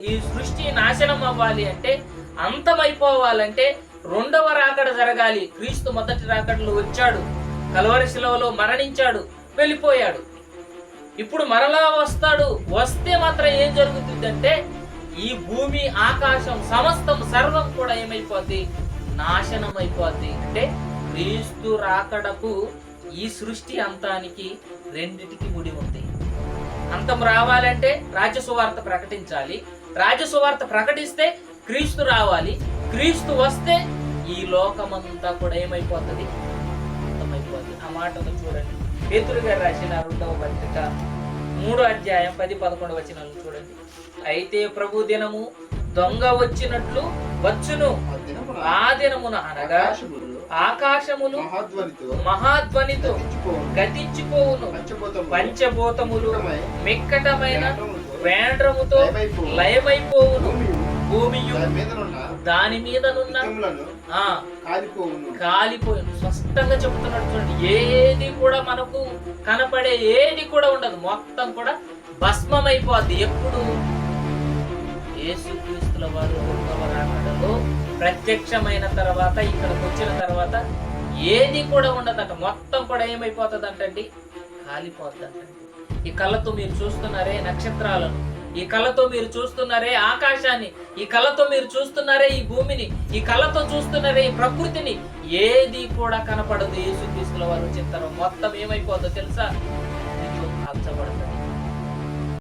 ఈ సృష్టి నాశనం అవ్వాలి అంటే అంతమైపోవాలంటే రెండవ రాకడ జరగాలి. క్రీస్తు మొదటి రాకడలో వచ్చాడు. కలవరి శిలవలో మరణించాడు. వెళ్ళిపోయాడు. ఇప్పుడు మరలా వస్తాడు. వస్తే మాత్రం ఏం జరుగుతుందంటే ఈ భూమి ఆకాశం సమస్తం సర్వం కూడా ఏమైపోద్ది? నాశనం అయిపోద్ది అంటే క్రీస్తు రాకడకు ఈ సృష్టి అంతానికి రెండిటికి ముడి ఉంది. అంతం రావాలంటే రాజ్యసువార్త ప్రకటించాలి. రాజ్యసువార్త ప్రకటిస్తే క్రీస్తు రావాలి క్రీస్తు వస్తే ఈ లోకమంతా కూడా ఏమైపోతుంది? అంతమైపోతుంది ఆ మాటను చూడండి. పేతురు గారు రాసిన రెండవ పత్రిక మూడో అధ్యాయం పది పదకొండు వచనాలు చూడండి. అయితే ప్రభు దినము దొంగ వచ్చినట్లు వచ్చును. ఆ దినమున అనగా ఆకాశములు మహాధ్వనితో గతించిపోవును. పంచభూతములు పంచభూతములు మిక్కటమై మిక్కటమైన వేండ్రముతో లయమైపోవును. భూమియు భూమియు దాని మీదనున్న కాలిపోయింది స్పష్టంగా చెబుతున్నాడు చూడండి. ఏది కూడా మనకు కనపడే ఏది కూడా ఉండదు. మొత్తం కూడా భస్మమైపోద్ది. ఎప్పుడు? యేసుక్రీస్తుల వారు రెండవ రాకడలో ప్రత్యక్షమైన తర్వాత ఇక్కడికి వచ్చిన తర్వాత ఏది కూడా ఉండదట. మొత్తం కూడా ఏమైపోతుంది అంటండి కాలిపోద్ది అంటండి ఈ కళ్ళతో మీరు చూస్తున్నారే నక్షత్రాలను. ఈ కళ్ళతో మీరు చూస్తున్నారే ఆకాశాన్ని. ఈ కళ్ళతో మీరు చూస్తున్నారే ఈ భూమిని. ఈ కళ్ళతో చూస్తున్నారే ఈ ప్రకృతిని. ఏది కూడా కనపడదు. యేసుక్రీస్తుల వారు చిత్రం మొత్తం ఏమైపోద్దో తెలుసా?